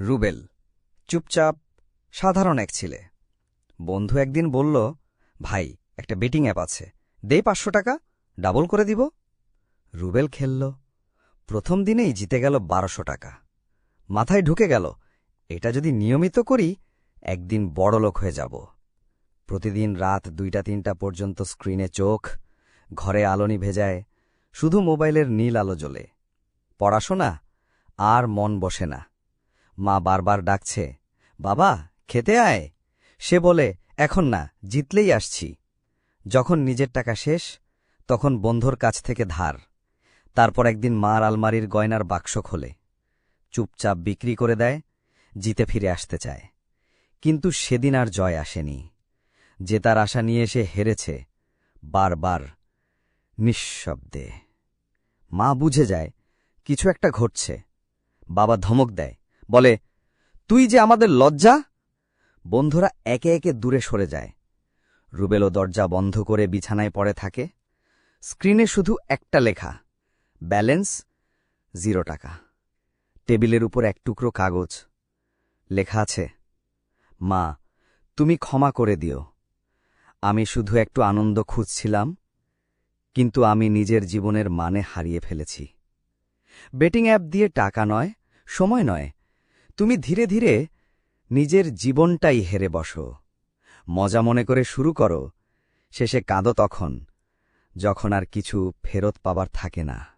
রুবেল, চুপচাপ, সাধারণ এক ছেলে। বন্ধু একদিন বলল, ভাই, একটা বেটিং অ্যাপ আছে। দে পাঁচশো টাকা, ডাবল করে দিব। রুবেল খেলল। প্রথম দিনেই জিতে গেল বারোশো টাকা। মাথায় ঢুকে গেল, এটা যদি নিয়মিত করি, একদিন বড়লোক হয়ে যাব। প্রতিদিন রাত দুইটা তিনটা পর্যন্ত স্ক্রিনে চোখ, ঘরে আলোনি ভেজায়, শুধু মোবাইলের নীল আলো জ্বলে। পড়াশোনা, আর মন বসে না। মা বারবার ডাকছে, বাবা, খেতে আয়। সে বলে, এখন না, জিতলেই আসছি। যখন নিজের টাকা শেষ, তখন বন্ধুর কাছ থেকে ধার। তারপর একদিন মার আলমারির গয়নার বাক্স খোলে। চুপচাপ বিক্রি করে দেয়, জিতে ফিরে আসতে চায়। কিন্তু সেদিন আর জয় আসেনি। যে তার আশা নিয়ে এসে হেরেছে, বারবার নিঃশব্দে। মা বুঝে যায়, কিছু একটা ঘটছে। বাবা ধমক দেয় বলে, তুই যে আমাদের লজ্জা? বন্ধুরা একে একে দূরে সরে যায়। রুবেলও দরজা বন্ধ করে বিছানায় পড়ে থাকে। স্ক্রিনে শুধু একটা লেখা, ব্যালেন্স জিরো টাকা। টেবিলের উপর এক টুকরো কাগজ। লেখা আছে, মা, তুমি ক্ষমা করে দিও। আমি শুধু একটু আনন্দ খুঁজছিলাম, কিন্তু আমি নিজের জীবনের মানে হারিয়ে ফেলেছি। বেটিং অ্যাপ দিয়ে টাকা নয়, সময় নয় তুমি ধীরে ধীরে নিজের জীবনটাই হেরে বসো। মজা মনে করে শুরু করো। শেষে কাঁদো তখন, যখন আর কিছু ফেরত পাবার থাকে না।